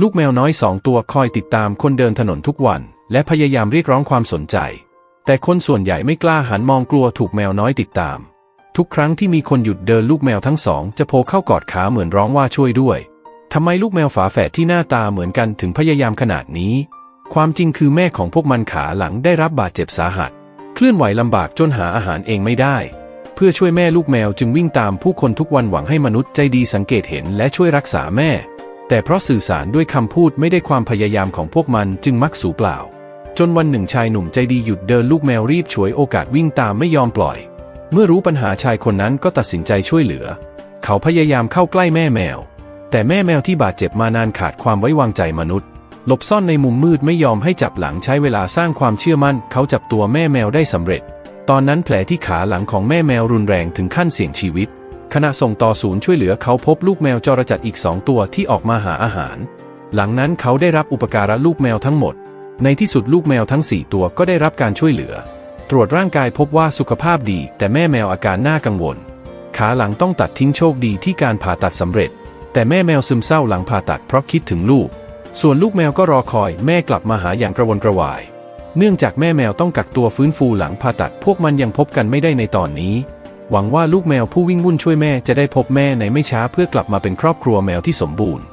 ลูกแมวน้อยสองตัวคอยติดตามคนเดินถนนทุกวัน และพยายามเรียกร้องความสนใจ แต่คนส่วนใหญ่ไม่กล้าหันมองกลัวถูกแมวน้อยติดตาม ทุกครั้งที่มีคนหยุดเดินลูกแมวทั้งสอง จะโผล่เข้ากอดขาเหมือนร้องว่าช่วยด้วยทำไมลูกแมวฝาแฝดที่หน้าตาเหมือนกันถึงพยายามขนาดนี้ ความจริงคือแม่ของพวกมันขาหลังได้รับบาดเจ็บสาหัส เคลื่อนไหวลำบากจนหาอาหารเองไม่ได้ เพื่อช่วยแม่ลูกแมวจึงวิ่งตามผู้คนทุกวันหวังให้มนุษย์ใจดีสังเกตเห็นและช่วยรักษาแม่ แต่เพราะสื่อสารด้วยคำพูดไม่ได้ความพยายามของพวกมันจึงมักสูเปล่า จนวันหนึ่งชายหนุ่มใจดีหยุดเดินลูกแมวรีบฉวยโอกาสวิ่งตามไม่ยอมปล่อย เมื่อรู้ปัญหาชายคนนั้นก็ตัดสินใจช่วยเหลือ เขาพยายามเข้าใกล้แม่แมว แต่แม่แมวที่บาดเจ็บมานานขาดความไว้วางใจมนุษย์ หลบซ่อนในมุมมืดไม่ยอมให้จับหลังใช้เวลาสร้างความเชื่อมั่น เขาจับตัวแม่แมวได้สำเร็จ ตอนนั้นแผลที่ขาหลังของแม่แมวรุนแรงถึงขั้นเสี่ยงชีวิต ขณะส่งต่อศูนย์ช่วยเหลือเขาพบลูกแมวจรจัดอีกสองตัวที่ออกมาหาอาหาร หลังนั้นเขาได้รับอุปการะลูกแมวทั้งหมด ในที่สุดลูกแมวทั้งสี่ตัวก็ได้รับการช่วยเหลือ ตรวจร่างกายพบว่าสุขภาพดี แต่แม่แมวอาการน่ากังวล ขาหลังต้องตัดทิ้งโชคดีที่การผ่าตัดสำเร็จ แต่แม่แมวซึมเศร้าหลังผ่าตัดเพราะคิดถึงลูก ส่วนลูกแมวก็รอคอยแม่กลับมาหาอย่างกระวนกระวาย เนื่องจากแม่แมวต้องกักตัวฟื้นฟูหลังผ่าตัดพวกมันยังพบกันไม่ได้ในตอนนี้ หวังว่าลูกแมวผู้วิ่งวุ่นช่วยแม่จะได้พบแม่ในไม่ช้าเพื่อกลับมาเป็นครอบครัวแมวที่สมบูรณ์